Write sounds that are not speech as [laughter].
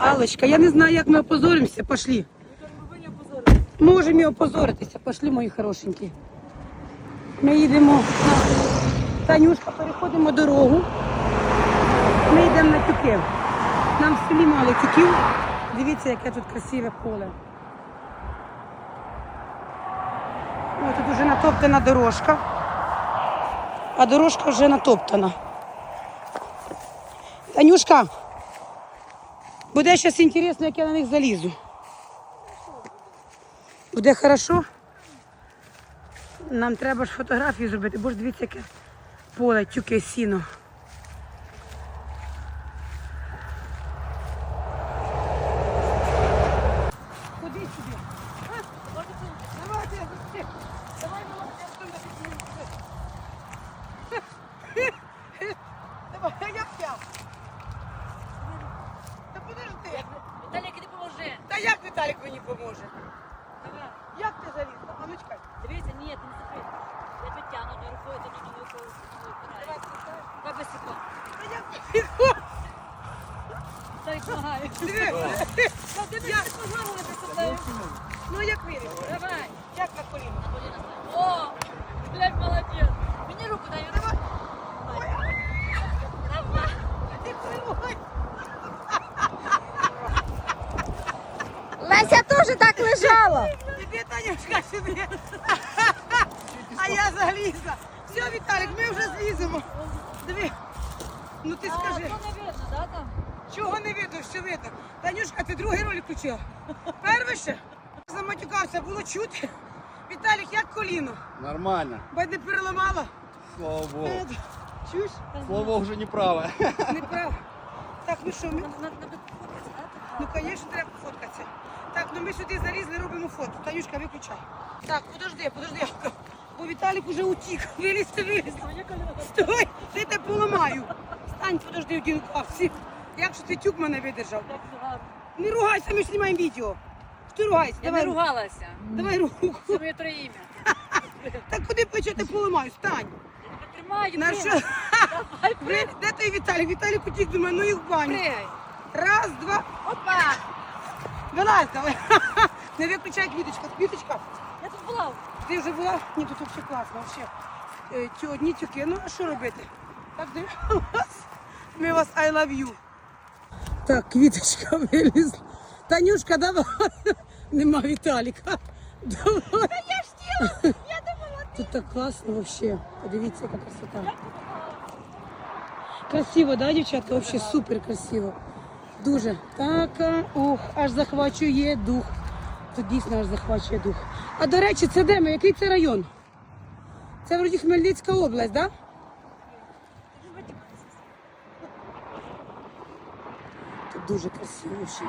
Алочка, я не знаю, як ми опозоримося. Пошли. Можемо і опозоритися. Пошли, мої хорошенькі. Ми їдемо Танюшка, переходимо дорогу. Ми йдемо на тюки. Нам в селі мало тюків. Дивіться, яке тут красиве поле. О, тут вже натоптана дорожка. А дорожка вже натоптана. Танюшка, буде зараз інтересно, як я на них залізу. Буде хорошо? Нам треба ж фотографії зробити, бо ж дивіться, яке поле, тюки, сіно. Ходи сюди. Давайте, давай, молодець, Давай, я. Та подожди. Віталік, іди поможи. Та як Віталік мені поможе? Давай. Як ти залізла? А ну чекай. Дивися, ні, ти не закрий. Я підтягну одною рукою, ти другою рукою Давай, впираєш. давай. Без секунд. Та як ти? Віталік, помагаю. Диви. Та ти мені не ти сюди. Ну як вирішив? Давай. Як на коліно? На коліна. О, блядь, молодець. Мені руку дай. Давай. Давай. Ти приймай. Леся теж так лежала. Іди, Танюшка, сюди. А я залізла. Все, Віталік, ми вже зліземо. Диви. Ну ти А, то не видно, да, там? чого не видно, що видно? Танюшка, ти другий ролик включила? Перший ще? Заматюкався, було чути. Віталік, як коліно? Нормально. Бать не переламала? Слава Богу. Е, Чуєш? Слава Богу, вже не праве. Не прав. Так, ну що, ми... Ну, звісно, треба фоткатися. Так, ну ми сюди залізли, робимо фото. Танюшка, виключай. Так, подожди, подожди. Бо Віталік уже утік. Вилізти, вилізти. Стой, я тебе поламаю. Стань, подожди, в дінкавці. Як же ти тюк мене видержав? Не ругайся, ми ж знімаємо відео. Ти ругайся? Я Давай, не руку. ругалася. Давай руку. Це моє троє ім'я. [laughs] Так куди плече ти поламаю? Стань. Тримаю, На що? Давай, Де той Віталік? Віталік утік до мене, ну і в баню. Пригай. Раз, два. Опа! Вилазь, давай. [laughs] Не виключай квіточка. Квіточка. Я тут була. Ти вже була? Ні, тут взагалі класно, взагалі. Е, Ті одні тюки, ну а що робити? Так, дивимось. [laughs] Ми вас I love you. Так, квіточка [laughs] вилізла. Танюшка, давай. Нема Віталіка. Давай. Та я ж тіла, я думала. Тут так класно взагалі. Подивіться, яка красота. Красиво, да, дівчата? Взагалі супер красиво. Дуже. Так, а, ох, аж захвачує дух. Тут дійсно аж захвачує дух. А до речі, це де ми? Який це район? Це вроді Хмельницька область, так? Да? Тут дуже красиво ще.